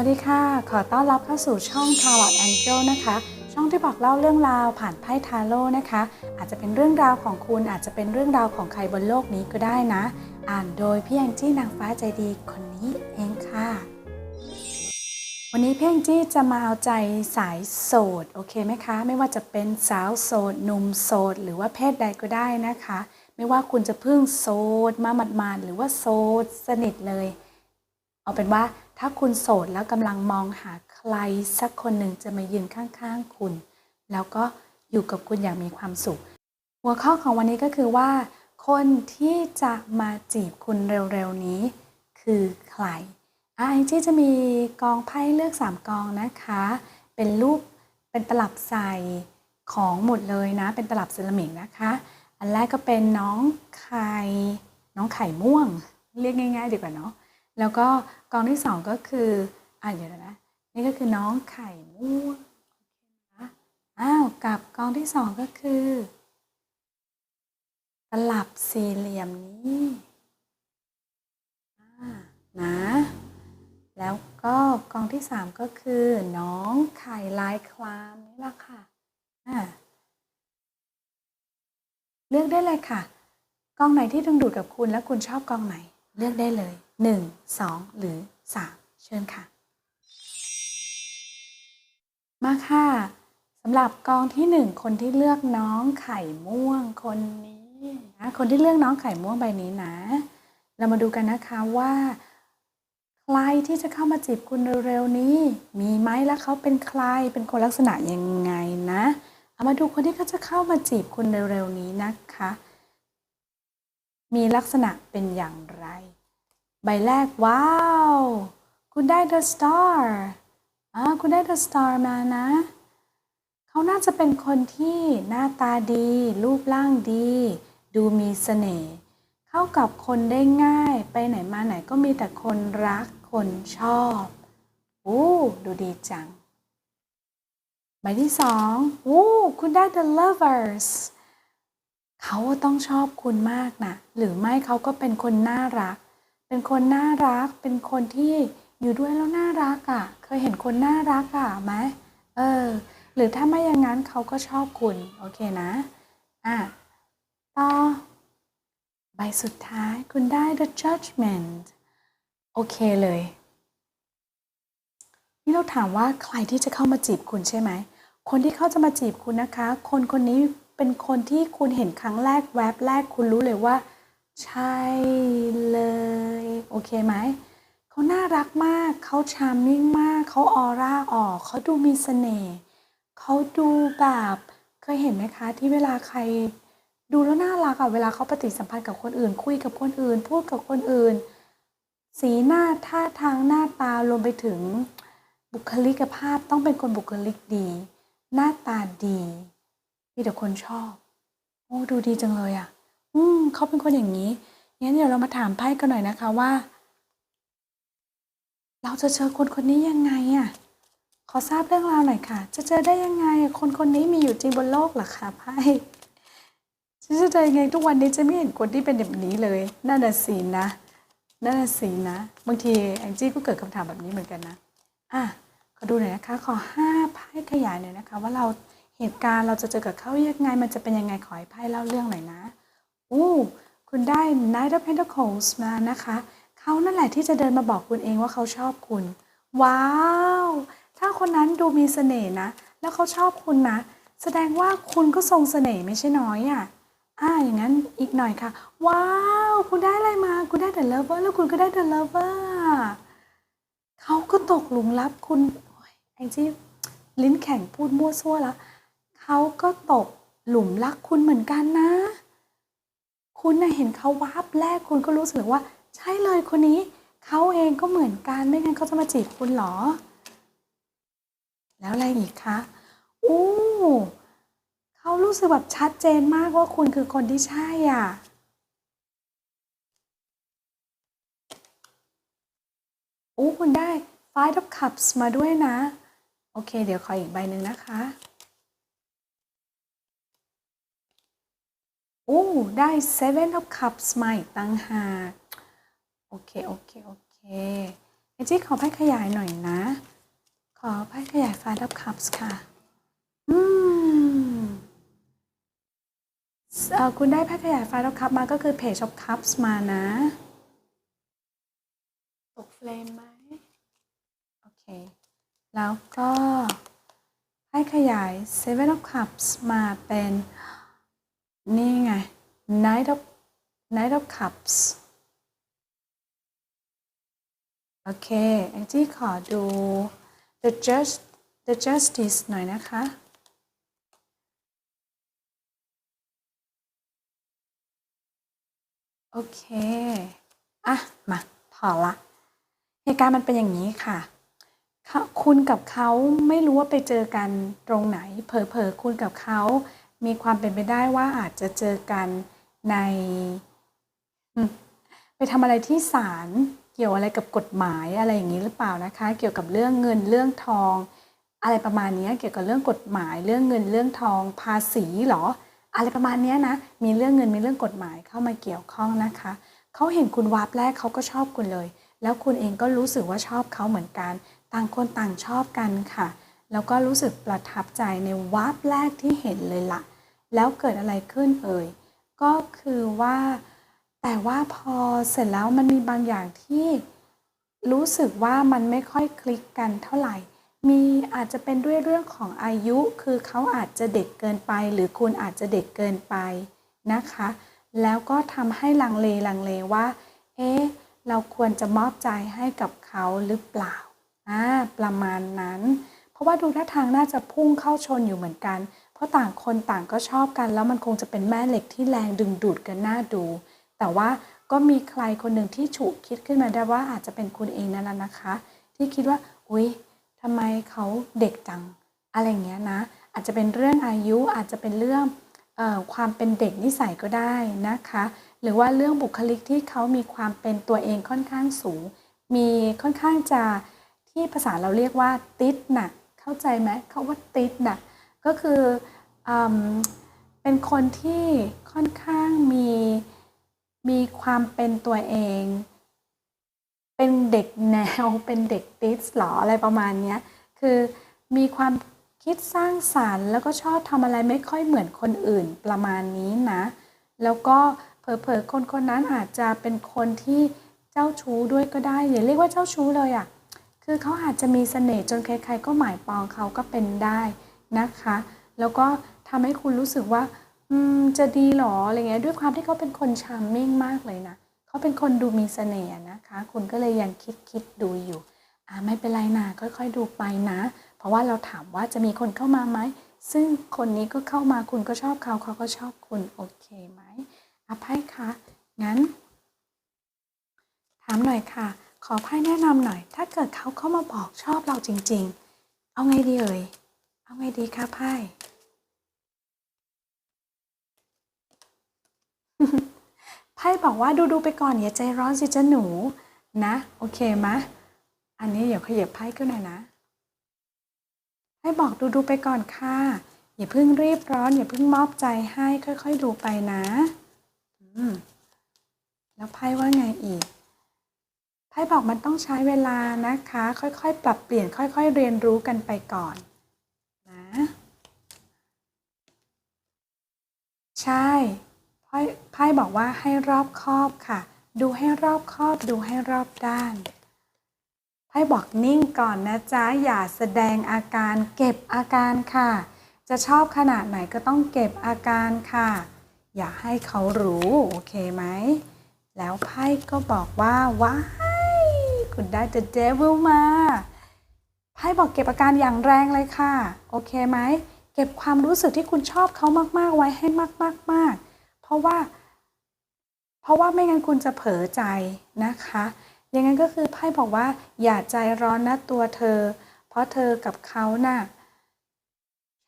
วัสดีค่ะ ขอต้อนรับเข้าสู่ช่อง Tarot Angel นะคะ ช่องที่บอกเล่าเรื่องราวผ่านไพ่ทาโร่นะคะ อาจจะเป็นเรื่องราวของคุณ อาจจะเป็นเรื่องราวของใครบนโลกนี้ก็ได้นะ อ่านโดยพี่แองจี้นางฟ้าใจดีคนนี้เองค่ะ วันนี้พี่แองจี้จะมาเอาใจสายโสด โอเคไหมคะ ไม่ว่าจะเป็นสาวโสด หนุ่มโสด หรือว่าเพศใดก็ได้นะคะ ไม่ว่าคุณจะเพิ่งโสดมาหมาดๆหรือว่าโสดสนิทเลย เอาเป็นว่า ถ้าคุณโสดแล้วกำลังมองหาใครสักคนหนึ่งจะมายืนข้างๆคุณ แล้วก็อยู่กับคุณอย่างมีความสุข หัวข้อของวันนี้ก็คือว่า คนที่จะมาจีบคุณเร็วๆนี้คือใครอะแองจี้จะมีกองไพ่เลือก 3 กองนะคะ เป็นรูปเป็นตลับใส่ของหมดเลยนะ เป็นตลับเซรามิกนะคะ อันแรกก็เป็นน้องไข่น้องไข่ม่วง เรียกง่าย ๆ ดีกว่าเนาะ แล้วก็กองที่สองก็คืออะเดี๋ยวนะนี่ก็คือน้องไข่ม่วงอ้าวกับกองที่สองก็คือตลับสี่เหลี่ยมนี้นะแล้วก็กองที่สามก็คือน้องไข่ลายคลามนี่แหละค่ะเลือกได้เลยค่ะ กองไหนที่ดึงดูดกับคุณและคุณชอบกองไหน เลือกได้เลย 1 2 หรือ 3 เชิญค่ะ มาค่ะสำหรับกองที่ 1 คนที่เลือกน้องไข่ม่วงคนนี้นะคนที่เลือกน้องไข่ม่วงใบนี้นะ เรามาดูกันนะคะว่า ใครที่จะเข้ามาจีบคุณเร็วๆนี้ มีไหมและเขาเป็นใครเป็นคนลักษณะยังไงนะเอามาดูคนที่เขาจะเข้ามาจีบคุณเร็วๆนี้นะคะ มีลักษณะเป็นอย่างไร ใบแรกว้าว คุณได้ The Star อ่าคุณได้ The Star มานะ เขาน่าจะเป็นคนที่หน้าตาดี รูปร่างดี ดูมีเสน่ห์เข้ากับคนได้ง่าย ไปไหนมาไหนก็มีแต่คนรักคนชอบอู้ดูดีจัง ใบที่สองอู้คุณได้ The Lovers เขาต้องชอบคุณมากนะ หรือไม่เขาก็เป็นคนน่ารัก เป็นคนน่ารัก เป็นคนที่อยู่ด้วยแล้วน่ารักอะ่ะ เคยเห็นคนน่ารักอะ่ะไหมเออ หรือถ้าไม่อย่างนั้นเขาก็ชอบคุณ โอเคนะ อะ ต่อ ใบสุดท้ายคุณได้ the judgment โอเคเลย นี่เราถามว่าใครที่จะเข้ามาจีบคุณใช่ไหม คนที่เขาจะมาจีบคุณนะคะ คนคนนี้เป็นคนที่คุณเห็นครั้งแรกแวบแรกคุณรู้เลยว่า ใช่เลย โอเคไหม เขาน่ารักมาก เขาชาร์มมิ่งมาก เขาออร่าออก เขาดูมีเสน่ห์เขาดูแบบเคยเห็นไหมคะ ที่เวลาใครดูแล้วน่ารักอะเวลาเขาปฏิสัมพันธ์กับคนอื่น คุยกับคนอื่น พูดกับคนอื่น สีหน้าท่าทางหน้าตารวมไปถึงบุคลิกภาพต้องเป็นคนบุคลิกดี หน้าตาดี มีแต่คนชอบ โอ้ดูดีจังเลยอะ อืมเขาเป็นคนอย่างนี้งั้นเดี๋ยวเรามาถามไพ่กันหน่อยนะคะว่า เราจะเจอคนคนนี้ยังไงอะขอทราบเรื่องราวหน่อยค่ะ จะเจอได้ยังไง คนคนนี้มีอยู่จริงบนโลกหรอคะไพ่ฉันจะเจอยังไงทุกวันนี้จะไม่เห็นคนที่เป็นแบบนี้เลยนั่นน่ะสินะนั่นน่ะสินะ บางทีแองจี้ก็เกิดคำถามแบบนี้เหมือนกันนะอะขอดูหน่อยนะคะ ขอห้าไพ่ขยายหน่อยนะคะ ว่าเราเหตุการณ์เราจะเจอกับเขายังไง มันจะเป็นยังไงขอให้ไพ่เล่าเรื่องหน่อยนะ โอ้คุณได้ Knight of Pentacles มานะคะเขานั่นแหละที่จะเดินมาบอกคุณเองว่าเขาชอบคุณ ว้าว ถ้าคนนั้นดูมีเสน่ห์นะ แล้วเขาชอบคุณนะ แสดงว่าคุณก็ทรงเสน่ห์ไม่ใช่น้อยอะอ่าอย่างนั้นอีกหน่อยค่ะ ว้าว คุณได้อะไรมา คุณได้ The Lover แล้วคุณก็ได้ The Lover เขาก็ตกหลุมรักคุณโอ๊ยแองจี้ลิ้นแข็งพูดมั่วซั่วแล้วเขาก็ตกหลุมรักคุณเหมือนกันนะ คุณนะเห็นเขาวาบแรกคุณก็รู้สึกว่า ใช่เลยคนนี้เขาเองก็เหมือนกันไม่งั้นเขาจะมาจีบคุณเหรอ แล้วอะไรอีกคะอู้เขารู้สึกแบบชัดเจนมากว่าคุณคือคนที่ใช่อะอู้คุณได้ Five of Cups มาด้วยนะ โอเค เดี๋ยวขออีกใบหนึ่งนะคะ อู้ได้ Seven of Cups มาอีกตั้งหากโอเค โอเค โอเคไอจี้ขอไพ่ขยายหน่อยนะ ขอไพ่ขยาย Five of Cups ค่ะ อืมเอ่อคุณได้ไพ่ขยาย Five of Cups มาก็คือ Page of Cups มานะตกเฟรมไหมโอเค แล้วก็ให้ขยาย Seven of Cups มาเป็น นี่ไง Knight of Knight of Cups โอเคแองจี้ขอดู The Just The Justice หน่อยนะคะ โอเค อะ มาพอละ เหตุการณ์มันเป็นอย่างนี้ค่ะเขาคุณกับเขาไม่รู้ว่าไปเจอกันตรงไหน เผลอๆ คุณกับเขา มีความเป็นไปได้ว่าอาจจะเจอกันใน ไปทำอะไรที่ศาลเกี่ยวอะไรกับกฎหมายอะไรอย่างนี้หรือเปล่านะคะ เกี่ยวกับเรื่องเงินเรื่องทอง อะไรประมาณนี้เกี่ยวกับเรื่องกฎหมาย เรื่องเงินเรื่องทอง ภาษีหรอ อะไรประมาณนี้นะ มีเรื่องเงินมีเรื่องกฎหมายเข้ามาเกี่ยวข้องนะคะเขาเห็นคุณวาร์ปแรกเขาก็ชอบคุณเลย แล้วคุณเองก็รู้สึกว่าชอบเขาเหมือนกัน ต่างคนต่างชอบกันค่ะ แล้วก็รู้สึกประทับใจในวาร์ปแรกที่เห็นเลยละ่ะ แล้วเกิดอะไรขึ้นเอ่ย ก็คือว่า แต่ว่าพอเสร็จแล้วมันมีบางอย่างที่รู้สึกว่ามันไม่ค่อยคลิกกันเท่าไหร่ มีอาจจะเป็นด้วยเรื่องของอายุ คือเขาอาจจะเด็กเกินไป หรือคุณอาจจะเด็กเกินไปนะคะ แล้วก็ทำให้ลังเลลังเลว่า เอ๊ะ เราควรจะมอบใจให้กับเขาหรือเปล่า อ่า ประมาณนั้น ราะว่าดูท่าทางน่าจะพุ่งเข้าชนอยู่เหมือนกัน เพราะต่างคนต่างก็ชอบกัน แล้วมันคงจะเป็นแม่เหล็กที่แรงดึงดูดกันน่าดู แต่ว่าก็มีใครคนหนึ่งที่ฉุกคิดขึ้นมาได้ว่าอาจจะเป็นคุณเองนั่นแหละนะคะ ที่คิดว่าอุ๊ยทำไมเขาเด็กจังอะไรเงี้ยนะ อาจจะเป็นเรื่องอายุอาจจะเป็นเรื่องออความเป็นเด็กนิสัยก็ได้นะคะ หรือว่าเรื่องบุคลิกที่เขามีความเป็นตัวเองค่อนข้างสูง มีค่อนข้างจะที่ภาษาเราเรียกว่าติดหนัก เข้าใจไหมเขาว่าติดนักก็คืออเป็นคนที่ค่อนข้างมีมีความเป็นตัวเอง เป็นเด็กแนว เป็นเด็กติสหรออะไรประมาณนี้คือมีความคิดสร้างสารรค์ แล้วก็ชอบทำอะไรไม่ค่อยเหมือนคนอื่นประมาณนี้นะ แล้วก็เผลอๆคนคนนั้นอาจจะเป็นคนที่เจ้าชู้ด้วยก็ได้อย่าเรียกว่าเจ้าชู้เลยอะ่ะ คือเขาอาจจะมีเสน่ห์จนใครๆก็หมายปองเขาก็เป็นได้นะคะ แล้วก็ทำให้คุณรู้สึกว่าอืมจะดีหรออะไรเงี้ยด้วยความที่เขาเป็นคนชาร์มมิ่งมากเลยนะเขาเป็นคนดูมีเสน่ห์นะคะ คุณก็เลยยังคิดคิดดูอยู่อ่าไม่เป็นไรนะค่อยๆดูไปนะ เพราะว่าเราถามว่าจะมีคนเข้ามาไหมซึ่งคนนี้ก็เข้ามาคุณก็ชอบเขาเขาก็ชอบคุณโอเคไหมอาไพ่คะงั้น ถามหน่อยค่ะ ขอไพ่แนะนำหน่อย ถ้าเกิดเขาเข้ามาบอกชอบเราจริง ๆ เอาไงดีเอ่ย เอาไงดีคะไพ่ ไพ่บอกว่าดูดูไปก่อนอย่าใจร้อนสิจ้าหนูนะ โอเคไหมอันนี้เดี๋ยวขยับไพ่ขึ้นหน่อยนะไพ่บอกดูดูไปก่อนค่ะ อย่าเพิ่งรีบร้อน อย่าเพิ่งมอบใจให้ค่อยๆดูไปนะอืมแล้วไพ่ว่าไงอีก ไพ่บอกมันต้องใช้เวลานะคะ ค่อยๆ ปรับเปลี่ยนค่อยๆ เรียนรู้กันไปก่อนนะใช่ไพ่บอกว่าให้รอบคอบค่ะ ดูให้รอบคอบดูให้รอบด้านไพ่บอกนิ่งก่อนนะจ๊ะอย่าแสดงอาการเก็บอาการค่ะ จะชอบขนาดไหนก็ต้องเก็บอาการค่ะ อย่าให้เขารู้ โอเคไหม แล้วไพ่ก็บอกว่าว้า คุณได้ The Devil มาไพ่บอกเก็บอาการอย่างแรงเลยค่ะ โอเคไหม เก็บความรู้สึกที่คุณชอบเขามากๆไว้ให้มากๆๆเพราะว่า เพราะว่าไม่งั้นคุณจะเผลอใจนะคะอย่างนั้นก็คือไพ่บอกว่า อย่าใจร้อนนะตัวเธอ เพราะเธอกับเขาน่ะ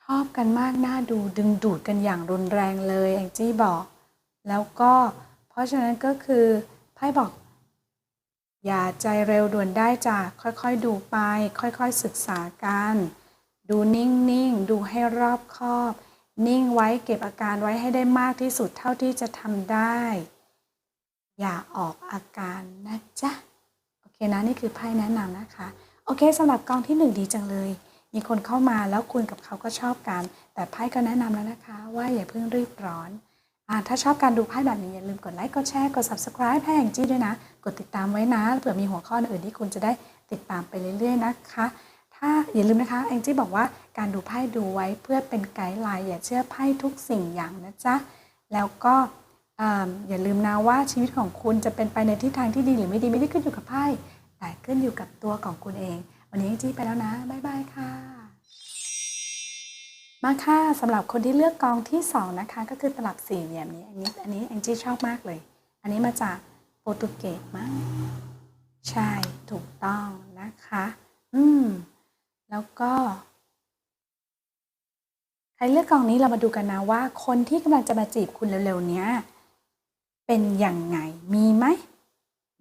ชอบกันมากน่าดูดึงดูดกันอย่างรุนแรงเลยแองจี้บอก แล้วก็เพราะฉะนั้นก็คือไพ่บอก อย่าใจเร็วด่วนได้จ้ะค่อยๆดูไป ค่อยๆศึกษากัน ดูนิ่งๆ ดูให้รอบคอบ นิ่งไว้เก็บอาการไว้ให้ได้มากที่สุดเท่าที่จะทำได้ อย่าออกอาการนะจ๊ะ โอเคนะ นี่คือไพ่แนะนำนะคะ โอเคสำหรับกองที่หนึ่งดีจังเลย มีคนเข้ามาแล้วคุณกับเขาก็ชอบกัน แต่ไพ่ก็แนะนำแล้วนะคะ ว่าอย่าเพิ่งรีบร้อน ถ้าชอบการดูไพ่แบบนี้อย่าลืมกดไลค์ กดแชร์ กด subscribe ให้แองจี้ด้วยนะ กดติดตามไว้นะ เผื่อมีหัวข้ออื่นที่คุณจะได้ติดตามไปเรื่อย ๆ นะคะ ถ้าอย่าลืมนะคะแองจี้บอกว่าการดูไพ่ดูไว้เพื่อเป็นไกด์ไลน์อย่าเชื่อไพ่ทุกสิ่งอย่างนะจ๊ะ แล้วก็อ่าอย่าลืมนะว่าชีวิตของคุณจะเป็นไปในทิศทางที่ดีหรือไม่ดีไม่ได้ขึ้นอยู่กับไพ่แต่ขึ้นอยู่กับตัวของคุณเอง วันนี้แองจี้ไปแล้วนะบ๊ายบายค่ะ มาค่ะสำหรับคนที่เลือกกองที่สองนะคะ ก็คือตลับสี่เหลี่ยมนี้อันนี้อันนี้แองจี้ชอบมากเลย อันนี้มาจากโปรตุเกสมั้งใช่ถูกต้องนะคะ อืม แล้วก็ใครเลือกกองนี้เรามาดูกันนะว่า คนที่กำลังจะมาจีบคุณเร็วๆเนี้ยเป็นยังไงมีไหม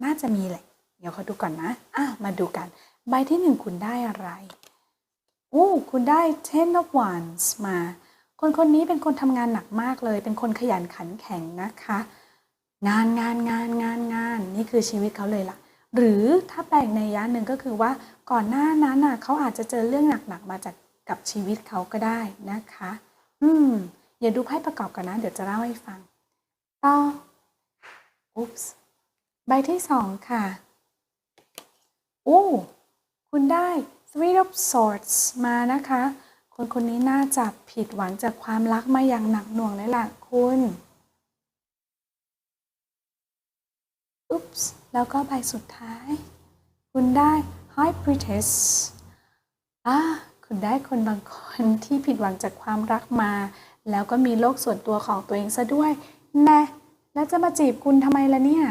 น่าจะมีแหละ เดี๋ยวเขาดูก่อนนะ อะมาดูกัน ใบที่หนึ่งคุณได้อะไร โอ้คุณได้ ten of wands มา คนคนนี้เป็นคนทำงานหนักมากเลย เป็นคนขยันขันแข็งนะคะ งานงานงานงานงานนี่คือชีวิตเขาเลยล่ะ หรือถ้าแปลงในยะหนึ่งก็คือว่าก่อนหน้านั้นน่ะเขาอาจจะเจอเรื่องหนักๆมาจากกับชีวิตเขาก็ได้นะคะ อืมอย่าดูไพ่ประกอบกันนะ เดี๋ยวจะเล่าให้ฟัง ต่อ อุ๊ปส์ใบที่สองค่ะ โอ้ คุณได้ Three of Swords มานะคะ คนคนนี้น่าจะผิดหวังจากความรักมาอย่างหนักหน่วงเลยล่ะคุณอุ๊ปส์แล้วก็ใบสุดท้าย คุณได้ High Priestess อ่าคุณได้คนบางคนที่ผิดหวังจากความรักมา แล้วก็มีโลกส่วนตัวของตัวเองซะด้วยแน่แล้วจะมาจีบคุณทำไมล่ะเนี่ย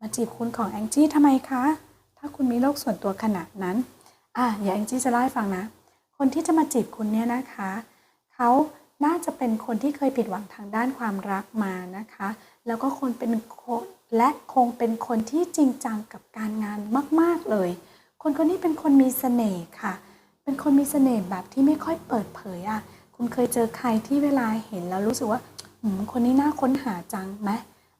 มาจีบคุณของแองจี้ทำไมคะ ถ้าคุณมีโลกส่วนตัวขนาดนั้น อะอย่าแองจี้จะเล่าให้ฟังนะ คนที่จะมาจีบคุณเนี่ยนะคะ เขาน่าจะเป็นคนที่เคยผิดหวังทางด้านความรักมานะคะ แล้วก็คนเป็นคนและคงเป็นคนที่จริงจังกับการงานมาก ๆเลย คนคนนี้เป็นคนมีเสน่ห์ค่ะ เป็นคนมีเสน่ห์แบบที่ไม่ค่อยเปิดเผยอะ่ะ คุณเคยเจอใครที่เวลาเห็นแล้วรู้สึกว่าอืมคนนี้น่าค้นหาจังไหม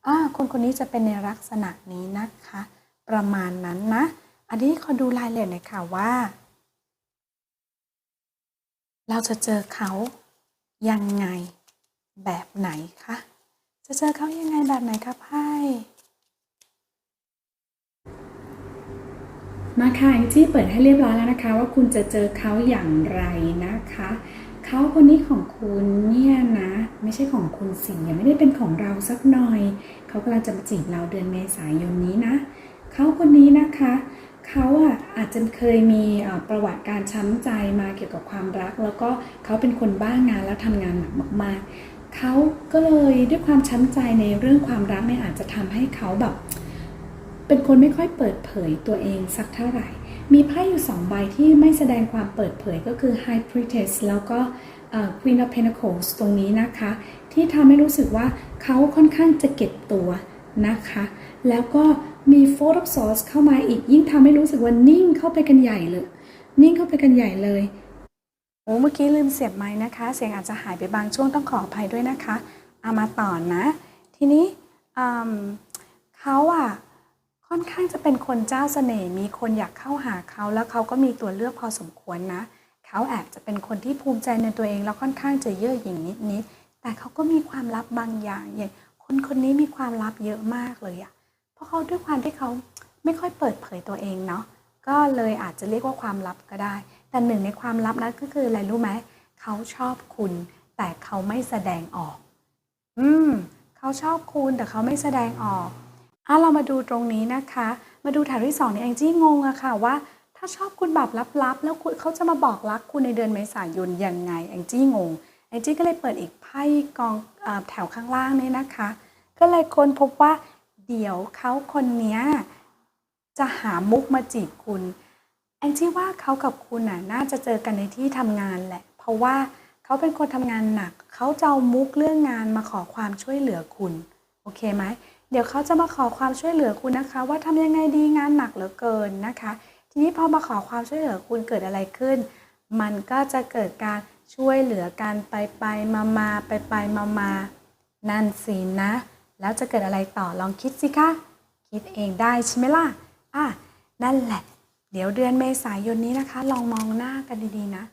อ่าคนคนนี้จะเป็นในลักษณะนี้นะคะ ประมาณนั้นนะ อันนี้ขอดูรายละเอียดหน่อยค่ะว่า เราจะเจอเขายังไงแบบไหนคะจะเจอเขายังไงแบบไหนคะไพ่มาค่ะแองจี้เปิดให้เรียบร้อยแล้วนะคะ ว่าคุณจะเจอเขาอย่างไรนะคะ เขาคนนี้ของคุณเนี่ยนะ ไม่ใช่ของคุณสิยังไม่ได้เป็นของเราสักหน่อย เขากำลังจะมาจีบเราเดือนเมษายนนี้นะ เขาคนนี้นะคะ เขาอะอาจจะเคยมีประวัติการช้ำใจมาเกี่ยวกับความรัก แล้วก็เขาเป็นคนบ้างานแล้วทำงานหนักมาก ๆ เขาก็เลยด้วยความช้ำใจในเรื่องความรักเนี่ยอาจจะทำให้เขาแบบ เป็นคนไม่ค่อยเปิดเผยตัวเองสักเท่าไหร่ มีไพ่อยู่สองใบที่ไม่แสดงความเปิดเผยก็คือ High Priestess แล้วก็เอ่อ Queen of Pentacles ตรงนี้นะคะ ที่ทำให้รู้สึกว่าเขาค่อนข้างจะเก็บตัว นะคะ แล้วก็มี Four of Swords เข้ามาอีกยิ่งทำให้รู้สึกว่านิ่งเข้าไปกันใหญ่เลย นิ่งเข้าไปกันใหญ่เลยโอ้เมื่อกี้ลืมเสียบไม้นะคะ เสียงอาจจะหายไปบางช่วงต้องขออภัยด้วยนะคะ เอามาต่อนะทีนี้เขาอะค่อนข้างจะเป็นคนเจ้าเสน่ห์มีคนอยากเข้าหาเขาแล้วเขาก็มีตัวเลือกพอสมควรนะเขาแอบจะเป็นคนที่ภูมิใจในตัวเองแล้วค่อนข้างจะเย่อหยิ่งนิดๆแต่เขาก็มีความลับบางอย่างอย่าง คนคนนี้มีความลับเยอะมากเลยอะเพราะเขาด้วยความที่เขาไม่ค่อยเปิดเผยตัวเองเนาะก็เลยอาจจะเรียกว่าความลับก็ได้ แต่หนึ่งในความลับนั้นก็คืออะไรรู้ไหมเขาชอบคุณ แต่เขาไม่แสดงออก อืมเขาชอบคุณแต่เขาไม่แสดงออกอะเรามาดูตรงนี้นะคะ มาดูแถวที่สองนี่แองจี้งงอะค่ะว่า ถ้าชอบคุณแบบลับๆแล้วคุณเขาจะมาบอกรักคุณในเดือนเมษายนยังไงแองจี้งง แอจี้ก็เลยเปิดอีกไพ่กองอแถวข้างล่างนี่นะคะ ก็เลยค้นพบว่าเดี๋ยวเขาคนนี้จะหามุกมาจีบคุณแองจี้ว่าเขากับคุณน่ะน่าจะเจอกันในที่ทำงานแหละ เพราะว่าเขาเป็นคนทำงานหนัก เขาจะเอามุกเรื่องงานมาขอความช่วยเหลือคุณ โอเคไหม เดี๋ยวเขาจะมาขอความช่วยเหลือคุณนะคะ ว่าทำยังไงดีงานหนักเหลือเกินนะคะ ทีนี้พอมาขอความช่วยเหลือคุณเกิดอะไรขึ้น มันก็จะเกิดการ ช่วยเหลือกันไปไปมามาไปไปมามานั่นสินะ แล้วจะเกิดอะไรต่อลองคิดสิคะ คิดเองได้ใช่ไหมล่ะอะนั่นแหละ เดี๋ยวเดือนเมษายนนี้นะคะ ลองมองหน้ากันดีๆนะ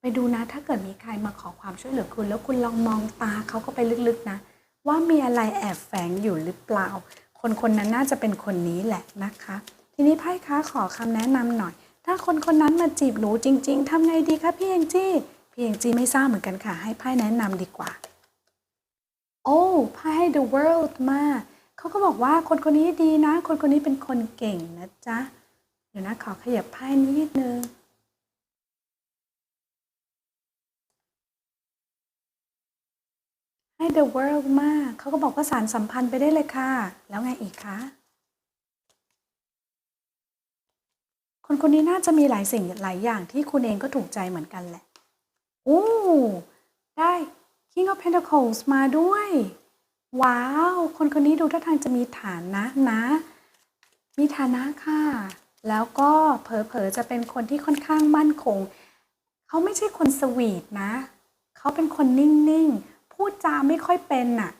ไปดูนะ ถ้าเกิดมีใครมาขอความช่วยเหลือคุณ แล้วคุณลองมองตาเขาก็ไปลึกๆนะ ว่ามีอะไรแอบแฝงอยู่หรือเปล่า คนคนนั้นน่าจะเป็นคนนี้แหละนะคะ ทีนี้ไพ่ค้าขอคำแนะนำหน่อย ถ้าคนคนนั้นมาจีบหนูจริง ๆทำไงดีคะพี่เองจี้ พี่เองจีไม่ทราบเหมือนกันค่ะ ให้ไพ่แนะนำดีกว่า โอ้ไพ่ให้ the world มาเขาก็บอกว่าคนคนนี้ดีนะ คนคนนี้เป็นคนเก่งนะจ๊ะ เดี๋ยวนะขอขยับไพ่นิดนึงให้ the world มาก เขาก็บอกว่าสารสัมพันธ์ไปได้เลยค่ะ แล้วไงอีกคะ คนคนนี้น่าจะมีหลายสิ่งหลายอย่างที่คุณเองก็ถูกใจเหมือนกันแหละ โอ้ได้ King of Pentacles มาด้วย ว้าว คนคนนี้ดูท่าทางจะมีฐานนะนะ มีฐานะค่ะ แล้วก็เผลอๆจะเป็นคนที่ค่อนข้างมั่นคง เขาไม่ใช่คนสวีทนะ เขาเป็นคนนิ่งๆ พูดจาไม่ค่อยเป็นน่ะ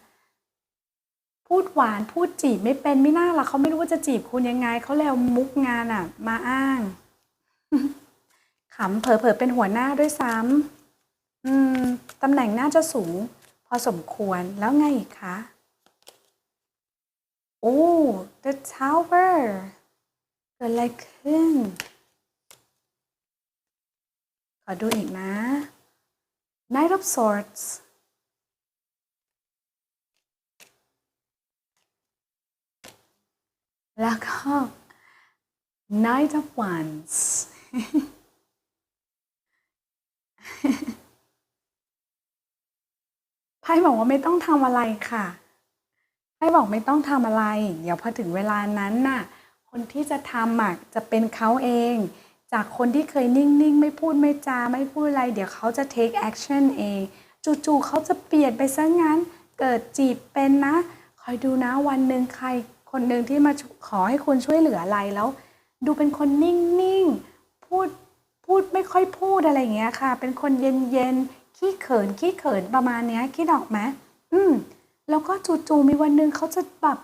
พูดหวานพูดจีบไม่เป็นไม่น่าละเขาไม่รู้ว่าจะจีบคุณยังไง เขาแล้วมุกงานอะ มาอ้างขำเผลอๆเป็นหัวหน้าด้วยซ้ำ อืมตำแหน่งน่าจะสูง พอสมควรแล้วไงอีกคะโอ้ the tower เกิดอะไรขึ้น ขอดูอีกนะ Knight of Swords แล้วก็ Knight of Wands ไพ่บอกว่าไม่ต้องทำอะไรค่ะไพ่บอกไม่ต้องทำอะไร เดี๋ยวพอถึงเวลานั้นน่ะ คนที่จะทำอะจะเป็นเขาเอง จากคนที่เคยนิ่งๆ ไม่พูดไม่จาไม่พูดอะไร เดี๋ยวเขาจะ take action เอง จู่ๆเขาจะเปลี่ยนไปซะงั้น เกิดจีบเป็นนะ คอยดูนะวันหนึ่งใคร คนหนึ่งที่มาขอให้คุณช่วยเหลืออะไรแล้ว ดูเป็นคนนิ่งๆ พูดพูดไม่ค่อยพูดอะไรอย่างเงี้ยค่ะ เป็นคนเย็นๆ ขี้เขินขี้เขินประมาณเนี้ยคิดออกไหมอืม แล้วก็จู่ๆมีวันหนึ่งเขาจะแบบ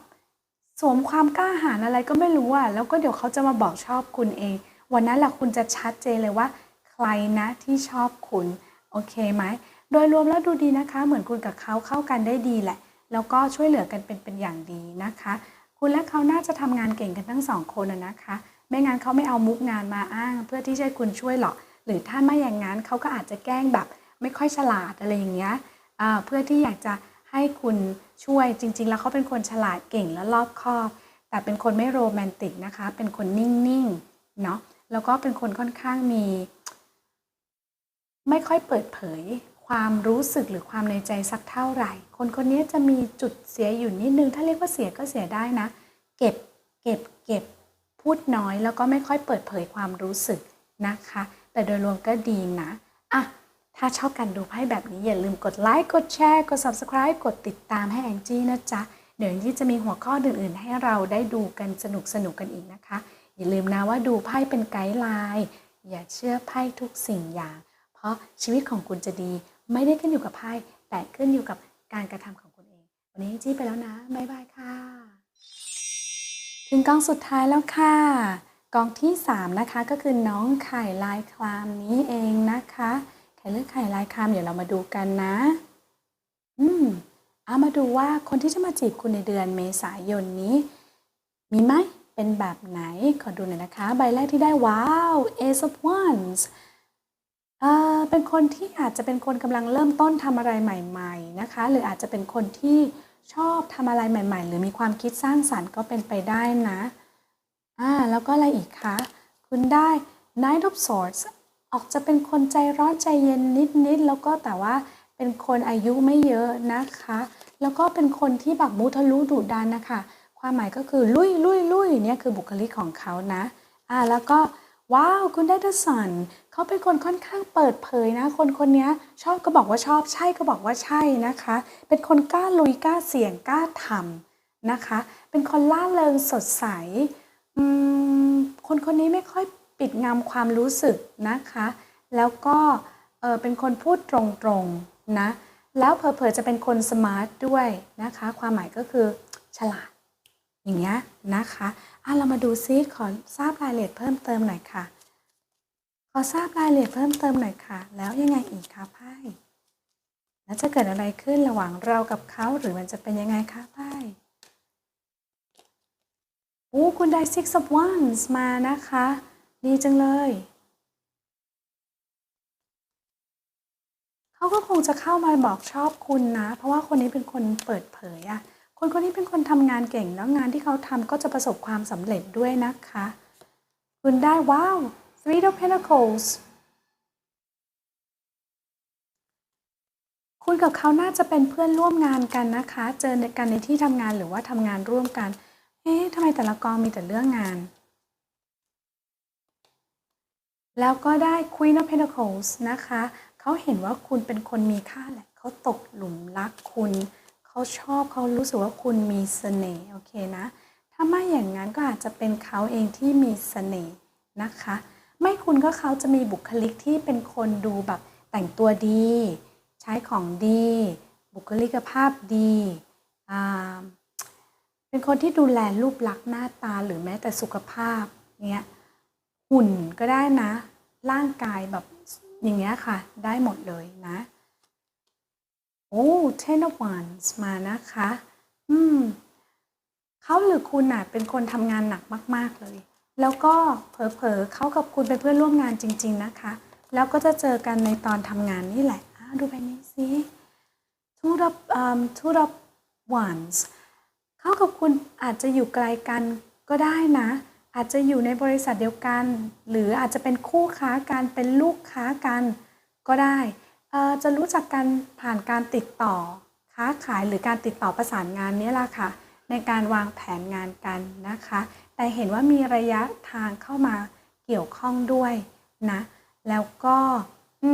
สวมความกล้าหาญอะไรก็ไม่รู้อะแล้วก็เดี๋ยวเขาจะมาบอกชอบคุณเอง วันนั้นแหละคุณจะชัดเจนเลยว่า ใครนะที่ชอบคุณ โอเคไหมโดยรวมแล้วดูดีนะคะ เหมือนคุณกับเขาเข้ากันได้ดีแหละ แล้วก็ช่วยเหลือกันเป็นเป็นอย่างดีนะคะ คุณและเขาน่าจะทำงานเก่งกันทั้งสองคนนะนะคะ ไม่งั้นเขาไม่เอามุกงานมาอ้าง เพื่อที่จะให้คุณช่วยหรอก หรือถ้าไม่อย่างนั้นเขาก็อาจจะแกล้งแบบ ไม่ค่อยฉลาดอะไรอย่างเงี้ยเพื่อที่อยากจะให้คุณช่วยจริง ๆ แล้วเขาเป็นคนฉลาดเก่งและรอบคอบ แต่เป็นคนไม่โรแมนติกนะคะ เป็นคนนิ่งๆเนาะแล้วก็เป็นคนค่อนข้างมี ไม่ค่อยเปิดเผยความรู้สึกหรือความในใจสักเท่าไหร่ คนคนนี้จะมีจุดเสียอยู่นิดนึง ถ้าเรียกว่าเสียก็เสียได้นะ เก็บเก็บเก็บพูดน้อยแล้วก็ไม่ค่อยเปิดเผยความรู้สึกนะคะ แต่โดยรวมก็ดีนะอะ ถ้าชอบการดูไพ่แบบนี้อย่าลืมกดไลค์กดแชร์กด subscribe กดติดตามให้แองจี้นะจ๊ะเดี๋ยวแองจี้จะมีหัวข้ออื่นๆ ให้เราได้ดูกันสนุกสนุกๆกันอีกนะคะ อย่าลืมนะว่าดูไพ่เป็นไกด์ไลน์อย่าเชื่อไพ่ทุกสิ่งอย่าง เพราะชีวิตของคุณจะดีไม่ได้ขึ้นอยู่กับไพ่แต่ขึ้นอยู่กับการกระทำของคุณเอง วันนี้แองจี้ไปแล้วนะบ๊ายบายค่ะถึงกองสุดท้ายแล้วค่ะกองที่ 3 นะคะก็คือน้องไข่ลายคลามนี้เองนะคะ ไข่เลือกไข่ลายคามเดี๋ยวเรามาดูกันนะ อืมเอามาดูว่าคนที่จะมาจีบคุณในเดือนเมษายนนี้ มีไหมเป็นแบบไหน ขอดูหน่อยนะคะ ใบแรกที่ได้ว้าว Ace of Wands เอ่อเป็นคนที่อาจจะเป็นคนกำลังเริ่มต้นทำอะไรใหม่ ๆนะคะ หรืออาจจะเป็นคนที่ชอบทำอะไรใหม่ ๆ หรือมีความคิดสร้างสรรค์ก็เป็นไปได้นะอ่าแล้วก็อะไรอีกคะ คุณได้ Knight of Swords ออกจะเป็นคนใจร้อนใจเย็นนิดๆแล้วก็แต่ว่าเป็นคนอายุไม่เยอะนะคะ แล้วก็เป็นคนที่แบบมุทะลุดุดันนะคะความหมายก็คือลุยลุยลุยเนี่ยคือบุคลิกของเขานะอ่าแล้วก็ว้าวคุณได้ The Sun เขาเป็นคนค่อนข้างเปิดเผยนะ คนคนนี้ชอบก็บอกว่าชอบใช่ก็บอกว่าใช่นะคะ เป็นคนกล้าลุยกล้าเสี่ยงกล้าทำนะคะ เป็นคนล่าเริงสดใสอืมคนคนนี้ไม่ค่อย ปิดงัมความรู้สึกนะคะ แล้วก็เเป็นคนพูดตรงๆนะ แล้วเผลอๆจะเป็นคนสมาร์ทด้วยนะคะ ความหมายก็คือฉลาด อย่างเงี้ยนะคะอะเรามาดูซิขอทราบรายละเอียดเพิ่มเติมหน่อยค่ะ ขอทราบรายละเอียดเพิ่มเติมหน่อยค่ะ แล้วยังไงอีกคะไพ่แล้วจะเกิดอะไรขึ้นระหว่างเรากับเขาหรือมันจะเป็นยังไงคะไพ่โอ้คุณได้ six of wands มานะคะ ดีจังเลย เขาก็คงจะเข้ามาบอกชอบคุณนะ เพราะว่าคนนี้เป็นคนเปิดเผยอะคนคนนี้เป็นคนทำงานเก่งแล้วงานที่เขาทำก็จะประสบความสำเร็จด้วยนะคะ คุณได้ว้าว three of pentacles คุณกับเขาน่าจะเป็นเพื่อนร่วมงานกันนะคะ เจอกันในที่ทำงานหรือว่าทำงานร่วมกัน เอ๊ะทำไมแต่ละกองมีแต่เรื่องงาน แล้วก็ได้ Queen of Pentacles นะคะ เขาเห็นว่าคุณเป็นคนมีค่าแหละ เขาตกหลุมรักคุณ เขาชอบเขารู้สึกว่าคุณมีเสน่ห์โอเคนะ ถ้าไม่อย่างนั้นก็อาจจะเป็นเขาเองที่มีเสน่ห์นะคะ ไม่คุณก็เขาจะมีบุคลิกที่เป็นคนดูแบบแต่งตัวดี ใช้ของดี บุคลิกภาพดีเป็นคนที่ดูแลรูปลักษณ์หน้าตาหรือแม้แต่สุขภาพเนี้ยหุ่นก็ได้นะ ร่างกายแบบอย่างเงี้ยค่ะ ได้หมดเลยนะ โอ้ ten of wands มานะคะ อืมเขาหรือคุณน่ะเป็นคนทำงานหนักมาก ๆ เลย แล้วก็เผลอๆเขากับคุณเป็นเพื่อนร่วมงานจริง ๆ นะคะ แล้วก็จะเจอกันในตอนทำงานนี่แหละอะดูไปนี้สิ two of um two of wands เขากับคุณอาจจะอยู่ไกลกันก็ได้นะ อาจจะอยู่ในบริษัทเดียวกัน หรืออาจจะเป็นคู่ค้ากันเป็นลูกค้ากันก็ได้จะรู้จักกันผ่านการติดต่อ ค้าขายหรือการติดต่อประสานงานนี้แหละค่ะ ในการวางแผนงานกันนะคะ แต่เห็นว่ามีระยะทางเข้ามาเกี่ยวข้องด้วยนะ แล้วก็อื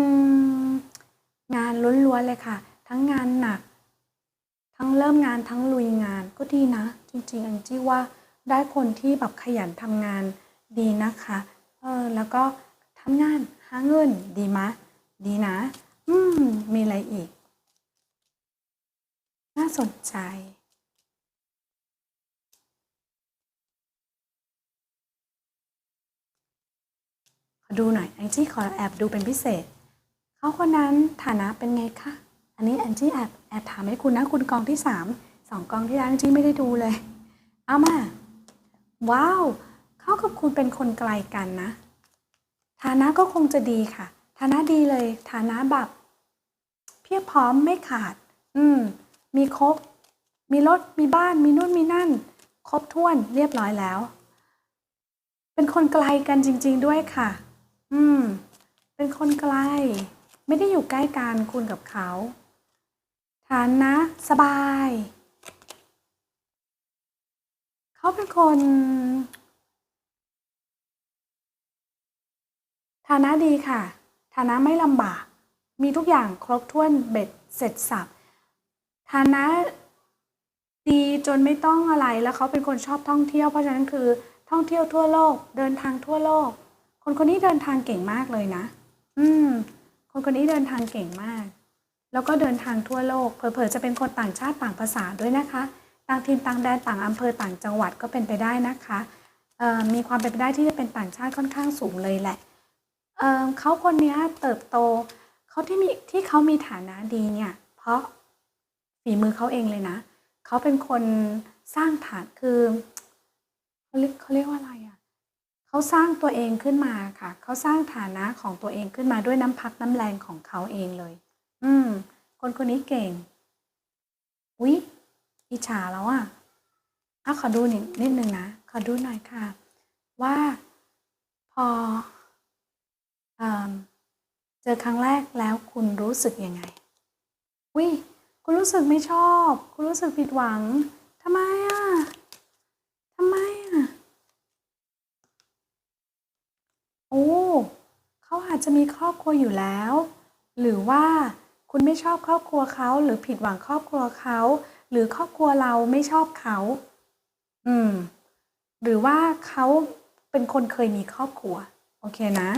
มงานล้วนๆเลยค่ะ ทั้งงานหนัก ทั้งเริ่มงานทั้งลุยงานก็ดีนะ จริงๆอันจี้ว่า ได้คนที่แบบขยันทำงานดีนะคะเออแล้วก็ทำงานหาเงินดีมะ ดีนะ อืม มีอะไรอีก น่าสนใจ ขอดูหน่อยแองจี้ขอแอบดูเป็นพิเศษ เขาคนนั้นฐานะเป็นไงคะ อันนี้แองจี้แอบแอบถามให้คุณนะ คุณกองที่สามสองกองที่แล้วแองจี้ไม่ได้ดูเลย เอามา ว้าว เขากับคุณเป็นคนไกลกันนะ ฐานะก็คงจะดีค่ะ ฐานะดีเลย ฐานะแบบเพียบพร้อมไม่ขาด อืม มีครบ มีรถ มีบ้าน มีนู่น มีนั่น ครบถ้วนเรียบร้อยแล้ว เป็นคนไกลกันจริง ๆด้วยค่ะ อืม เป็นคนไกล ไม่ได้อยู่ใกล้กันคุณกับเขา ฐานะสบาย เขาเป็นคนฐานะดีค่ะ ฐานะไม่ลำบาก มีทุกอย่างครบถ้วนเบ็ดเสร็จสับ ฐานะดีจนไม่ต้องอะไรแล้วเขาเป็นคนชอบท่องเที่ยว เพราะฉะนั้นคือท่องเที่ยวทั่วโลก เดินทางทั่วโลก คนคนนี้เดินทางเก่งมากเลยนะ อืม คนคนนี้เดินทางเก่งมาก แล้วก็เดินทางทั่วโลก เผลอๆจะเป็นคนต่างชาติต่างภาษาด้วยนะคะ ต่างถิ่นต่างแดนต่างอำเภอต่างจังหวัดก็เป็นไปได้นะคะมีความเป็นไปได้ที่จะเป็นต่างชาติค่อนข้างสูงเลยแหละเเขาคนนี้เติบโตเขาที่มีที่เขามีฐานะดีเนี่ย เพราะฝีมือเขาเองเลยนะเขาเป็นคนสร้างฐานคือเขาเรียกเขาเรียกว่าอะไรอะ่ะเขาสร้างตัวเองขึ้นมาค่ะเขาสร้างฐานะของตัวเองขึ้นมาด้วยน้ำพักน้ำแรงของเขาเองเลย อืม คนคนนี้เก่งอุ๊ย อิจฉาแล้วอะเอะขอดูนิดนิดนึงนะ ขอดูหน่อยค่ะ ว่าพอเอเจอครั้งแรกแล้วคุณรู้สึกยังไงวิคุณรู้สึกไม่ชอบ คุณรู้สึกผิดหวังทำไมอะทำไมอะโอ้เขาอาจจะมีครอบครัวอยู่แล้ว หรือว่าคุณไม่ชอบครอบครัวเขาหรือผิดหวังครอบครัวเขา หรือครอบครัวเราไม่ชอบเขา อืม หรือว่าเขาเป็นคนเคยมีครอบครัว โอเคนะ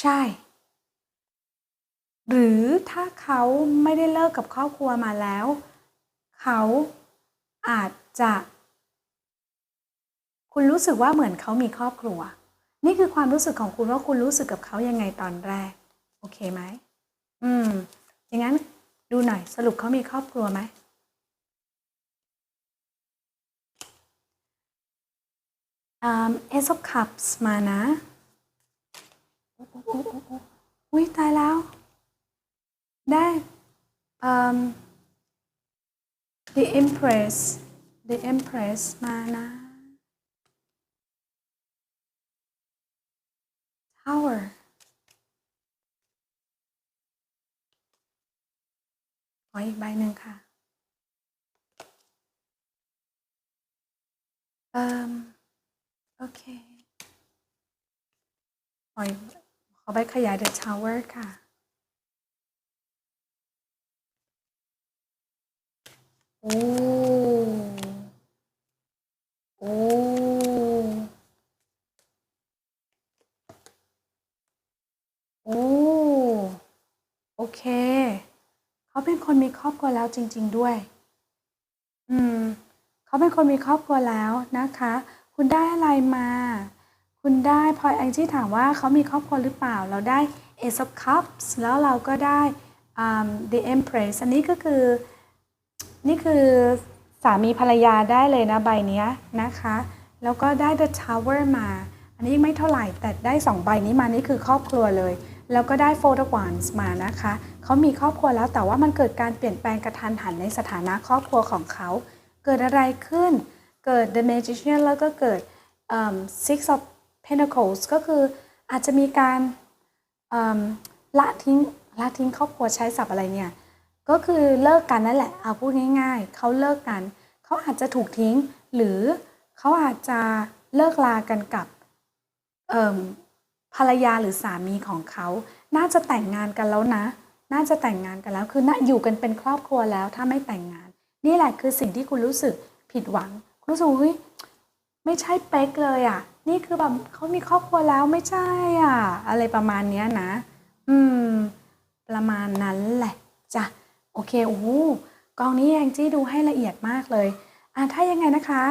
ใช่ หรือถ้าเขาไม่ได้เลิกกับครอบครัวมาแล้ว เขาอาจจะ คุณรู้สึกว่าเหมือนเขามีครอบครัว นี่คือความรู้สึกของคุณว่าคุณรู้สึกกับเขายังไงตอนแรก โอเคไหม อืมอย่างนั้นดูหน่อยสรุปเขามีครอบครัวไหม อืม Ace of Cups มานะอุ้ยตายแล้ว ได้อืม The Empress The Empress มานะ Tower ขออีกใบหนึ่งค่ะอืม โอเคขออีกขอใบขยาย The Tower ค่ะ โอ้ โอ้ โอ้ โอเค เขาเป็นคนมีครอบครัวแล้วจริง ๆ ด้วย อืม เขาเป็นคนมีครอบครัวแล้วนะคะ คุณได้อะไรมา คุณได้พอแองจี้ถามว่าเขามีครอบครัวหรือเปล่า เราได้ Ace of Cups แล้วเราก็ได้อืม The Empress อันนี้ก็คือ นี่คือสามีภรรยาได้เลยนะใบเนี้ยนะคะ แล้วก็ได้ The Tower มา อันนี้ยังไม่เท่าไหร่แต่ได้สองใบนี้มานี่คือครอบครัวเลย แล้วก็ได้ f o r t h Wands มานะคะเขามีครอบครัวแล้วแต่ว่ามันเกิดการเปลี่ยนแปลงกระทันหันในสถานะครอบครัวของเขา เกิดอะไรขึ้น เกิด The Magician แล้วก็เกิด Six of Pentacles ก็คืออาจจะมีการละทิ้งละทิ้งครอบครัวใช้ศัพท์อะไรเนี่ย ก็คือเลิกกันนั่นแหละเอาพูดง่าย ๆเขาเลิกกัน เขาอาจจะถูกทิ้ง หรือเขาอาจจะเลิกลากันกับภรรยาหรือสามีของเขา น่าจะแต่งงานกันแล้วนะ น่าจะแต่งงานกันแล้ว คือน่าอยู่กันเป็นครอบครัวแล้วถ้าไม่แต่งงาน นี่แหละคือสิ่งที่คุณรู้สึกผิดหวัง รู้สึกเฮ้ยไม่ใช่เป๊กเลยอะ นี่คือแบบเขามีครอบครัวแล้วไม่ใช่อะ อะไรประมาณเนี้ยนะ อืม ประมาณนั้นแหละจ้ะโอเคโอ้โหกองนี้แองจี้ดูให้ละเอียดมากเลยอะถ้ายังไงนะคะ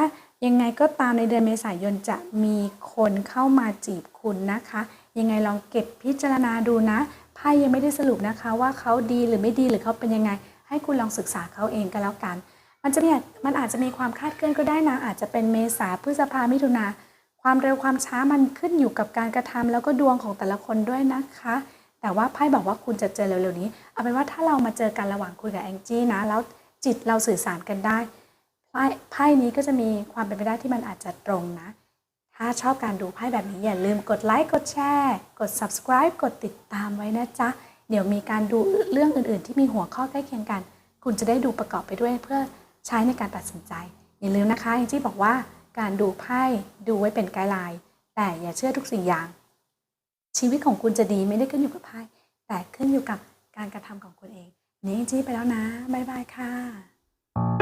ยังไงก็ตามในเดือนเมษายนจะมีคนเข้ามาจีบคุณนะคะ ยังไงลองเก็บพิจารณาดูนะไพ่ยังไม่ได้สรุปนะคะว่าเขาดีหรือไม่ดีหรือเขาเป็นยังไง ให้คุณลองศึกษาเขาเองก็แล้วกัน มันจะมีมันอาจจะมีความคาดเคลื่อนก็ได้นะ อาจจะเป็นเมษาพฤษภามิถุนาความเร็วความช้ามันขึ้นอยู่กับการกระทำแล้วก็ดวงของแต่ละคนด้วยนะคะ แต่ว่าไพ่บอกว่าคุณจะเจอเร็วๆนี้ เอาเป็นว่าถ้าเรามาเจอกันระหว่างคุณกับแองจี้นะ แล้วจิตเราสื่อสารกันได้ไพ่ไพ่นี้ก็จะมีความเป็นไปได้ที่มันอาจจะตรงนะ ถ้าชอบการดูไพ่แบบนี้อย่าลืมกดไลค์กดแชร์กด subscribe กดติดตามไว้นะจ๊ะเดี๋ยวมีการดูเรื่องอื่น ๆ ที่มีหัวข้อใกล้เคียงกัน คุณจะได้ดูประกอบไปด้วยเพื่อ ใช้ในการตัดสินใจ อย่าลืมนะคะอย่างที่บอกว่าการดูไพ่ดูไว้เป็นไกด์ไลน์แต่อย่าเชื่อทุกสิ่งอย่าง ชีวิตของคุณจะดีไม่ได้ขึ้นอยู่กับไพ่แต่ขึ้นอยู่กับการกระทำของคุณเอง นี้จี้ไปแล้วนะบ๊ายบายค่ะ